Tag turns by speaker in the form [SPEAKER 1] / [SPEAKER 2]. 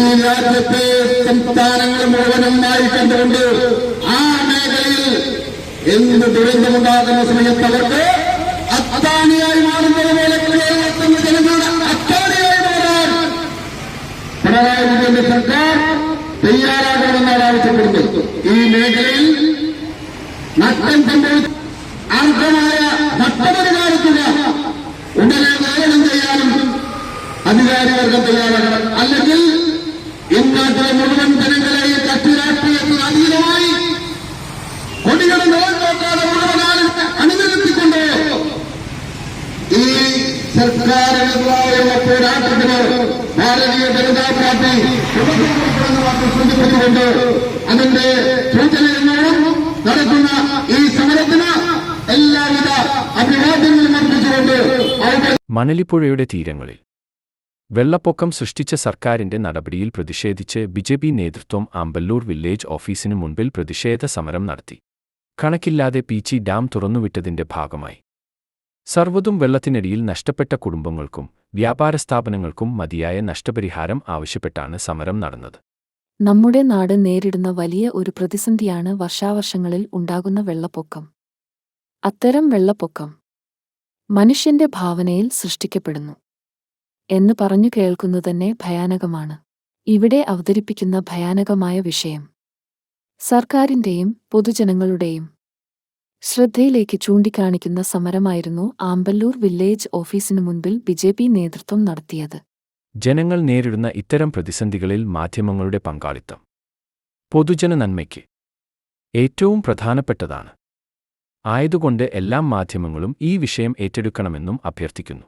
[SPEAKER 1] ഈ രാജ്യത്തെ സംസ്ഥാനങ്ങൾ മുഴുവനുമായി കണ്ടുകൊണ്ട് ആ മേഖലയിൽ എന്ത് ദുരന്തമുണ്ടാകുന്ന സമയത്ത് അവർക്ക് അത്താണിയായി മാറുന്നത് പോലെ കേരളത്തിന്റെ ജനങ്ങളുടെ അത്താണിയായി മാറാൻ പിണറായി വിജയന്റെ സർക്കാർ തയ്യാറാകണമെന്നാണ് ആവശ്യപ്പെടുന്നത് ഈ മേഖലയിൽ നഷ്ടം സംഭവിച്ച അർഹമായ നഷ്ടപരിഹാരത്തിന് ഉടനെ നിയമനം ചെയ്യാനും അധികാരിവർഗം തയ്യാറാകണം. അല്ലെങ്കിൽ ഇന്നാട്ടിലെ മുഴുവൻ ജനങ്ങളെയും കക്ഷി രാഷ്ട്രീയത്തിന് അതീതമായി കൊടികളും നോക്കാതെ മുഴുവൻ ആളുകളെ ഈ സർക്കാരിനെതിരായുള്ള പോരാട്ടത്തിന് ഭാരതീയ ജനതാ പാർട്ടി സൂചിപ്പിച്ചുകൊണ്ട് അതിന്റെ സൂചന എന്നോടും നടക്കുന്ന ഈ സമരത്തിന് എല്ലാവിധ അഭിവാദ്യങ്ങളും അർപ്പിച്ചുകൊണ്ട്
[SPEAKER 2] മണലിപ്പുഴയുടെ തീരങ്ങളിൽ വെള്ളപ്പൊക്കം സൃഷ്ടിച്ച സർക്കാരിന്റെ നടപടിയിൽ പ്രതിഷേധിച്ച് ബിജെപി നേതൃത്വം ആമ്പല്ലൂർ വില്ലേജ് ഓഫീസിനു മുൻപിൽ പ്രതിഷേധ സമരം നടത്തി. കണക്കില്ലാതെ പീച്ചി ഡാം തുറന്നുവിട്ടതിന്റെ ഭാഗമായി. സർവതും വെള്ളത്തിനടിയിൽ നഷ്ടപ്പെട്ട കുടുംബങ്ങൾക്കും വ്യാപാര സ്ഥാപനങ്ങൾക്കും മതിയായ നഷ്ടപരിഹാരം ആവശ്യപ്പെട്ടാണ് സമരം നടന്നത്.
[SPEAKER 3] നമ്മുടെ നാട് നേരിടുന്ന വലിയ ഒരു പ്രതിസന്ധിയാണ് വർഷാവർഷങ്ങളിൽ ഉണ്ടാകുന്ന വെള്ളപ്പൊക്കം. അത്തരം വെള്ളപ്പൊക്കം മനുഷ്യന്റെ ഭാവനയിൽ സൃഷ്ടിക്കപ്പെടുന്നു. എന്ന് പറഞ്ഞു കേൾക്കുന്നതന്നെ ഭയാനകമാണ്. ഇവിടെ അവതരിപ്പിക്കുന്ന ഭയാനകമായ വിഷയം. സർക്കാരിന്റെയും പൊതുജനങ്ങളുടെയും ശ്രദ്ധയിലേക്ക് ചൂണ്ടിക്കാണിക്കുന്ന സമരമായിരുന്നു ആമ്പല്ലൂർ വില്ലേജ് ഓഫീസിനു മുൻപിൽ ബി ജെ പി നേതൃത്വം നടത്തിയത്.
[SPEAKER 2] ജനങ്ങൾ നേരിടുന്ന ഇത്തരം പ്രതിസന്ധികളിൽ മാധ്യമങ്ങളുടെ പങ്കാളിത്തം. പൊതുജന നന്മയ്ക്ക് ഏറ്റവും പ്രധാനപ്പെട്ടതാണ്. ആയതുകൊണ്ട് എല്ലാ മാധ്യമങ്ങളും ഈ വിഷയം ഏറ്റെടുക്കണമെന്നും അഭ്യർത്ഥിക്കുന്നു.